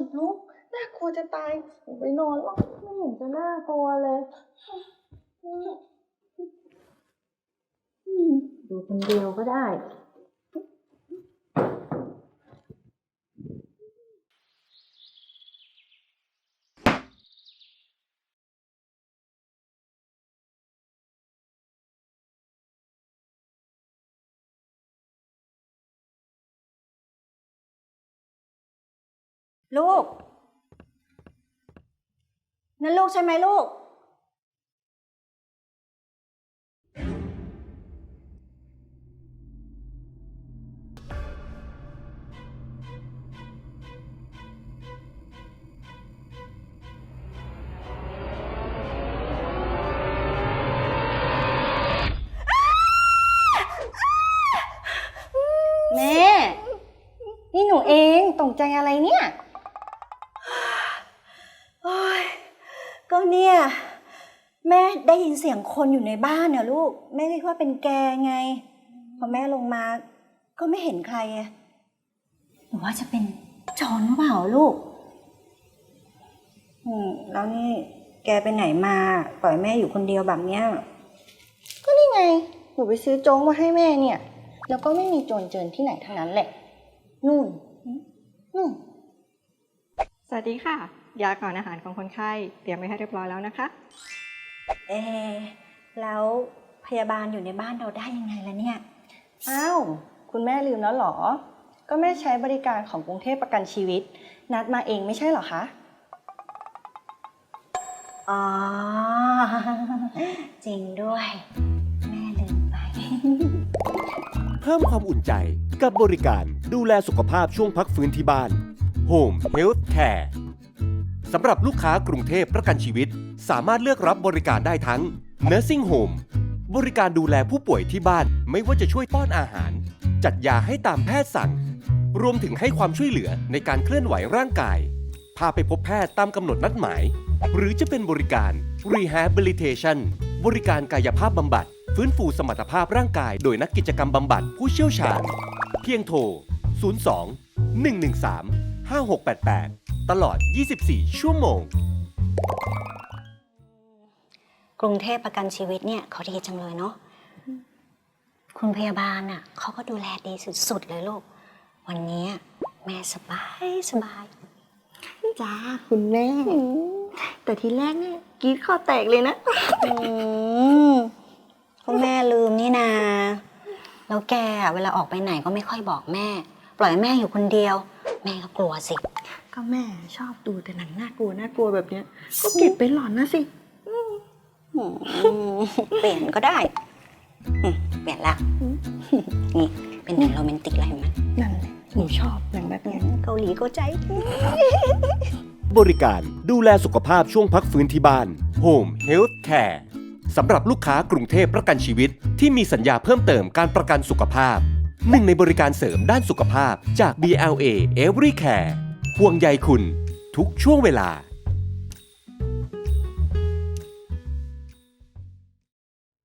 นลุกน่ากลัวจะตายหนูไปนอนหรอกไม่เห็นจะน่ากลัวเลยดูคนเดียวก็ได้ ลูก นั่นลูกใช่ไหมลูก แม่ นี่หนูเองตกใจอะไรเนี่ย ก็เนี่ย แม่ได้ยินเสียงคนอยู่ในบ้านเนี่ยลูก แม่คิดว่าเป็นแกไง พอแม่ลงมา ก็ไม่เห็นใครไงหรือว่าจะเป็นโจรหรือเปล่าลูก อืมแล้วนี่แกไปไหนมาปล่อยแม่อยู่คนเดียวแบบเนี้ย ก็นี่ไง หนูไปซื้อโจ๊กมาให้แม่เนี่ย แล้วก็ไม่มีโจรเจินที่ไหนทั้งนั้นแหละ นู่นนู่น สวัสดีค่ะ ยาก่อนอาหารของคนไข้เตรียมไว้ให้เรียบร้อยแล้วนะคะ เอะแล้วพยาบาลอยู่ในบ้านเราได้ยังไงล่ะเนี่ยอ้าวคุณแม่ลืมแล้วเหรอ ก็แม่ใช้บริการของกรุงเทพประกันชีวิต นัดมาเองไม่ใช่เหรอคะ อ๋อ จริงด้วย แม่ลืมไป เพิ่มความอุ่นใจกับบริการดูแลสุขภาพช่วงพักฟื้นที่บ้าน Home Health Care สำหรับลูกค้ากรุงเทพประกันชีวิต สามารถเลือกรับบริการได้ทั้ง Nursing Home บริการดูแลผู้ป่วยที่บ้าน ไม่ว่าจะช่วยป้อนอาหาร จัดยาให้ตามแพทย์สั่ง รวมถึงให้ความช่วยเหลือในการเคลื่อนไหวร่างกาย พาไปพบแพทย์ตามกำหนดนัดหมาย หรือจะเป็นบริการ Rehabilitation บริการกายภาพบำบัด ฟื้นฟูสมรรถภาพร่างกาย โดยนักกิจกรรมบำบัดผู้เชี่ยวชาญ เพียงโทร 02 113 5688 ตลอด 24 ชั่วโมง กรุงเทพประกันชีวิตเนี่ยเขาดีจังเลยเนาะ คุณพยาบาลอะเขาก็ดูแลดีสุดๆเลยลูก วันนี้แม่สบายสบาย จ้าคุณแม่ แต่ทีแรกเนี่ยกรีดข้อแตกเลยนะ อืมคุณแม่ลืมนี่นา แล้วแกอะเวลาออกไปไหนก็ไม่ค่อยบอกแม่ ปล่อยให้แม่อยู่คนเดียว แม่ก็กลัวสิ ก็แม่ชอบดูแต่หนังน่ากลัวน่ากลัวแบบเนี้ย ก็เก็บไปหลอนนะสิอืมเปลี่ยนก็ได้อืมเปลี่ยนละนี่เป็นหนังโรแมนติกอะไรไหมนั่นแหละหนูชอบหนังแบบเนี้ย เกาหลีเกาใจ บริการดูแลสุขภาพช่วงพักฟื้นที่บ้าน Home Health Care สำหรับลูกค้ากรุงเทพประกันชีวิตที่มีสัญญาเพิ่มเติมการประกันสุขภาพ หนึ่งในบริการเสริมด้านสุขภาพจาก BLA Every Care ห่วงใยคุณ ทุกช่วงเวลา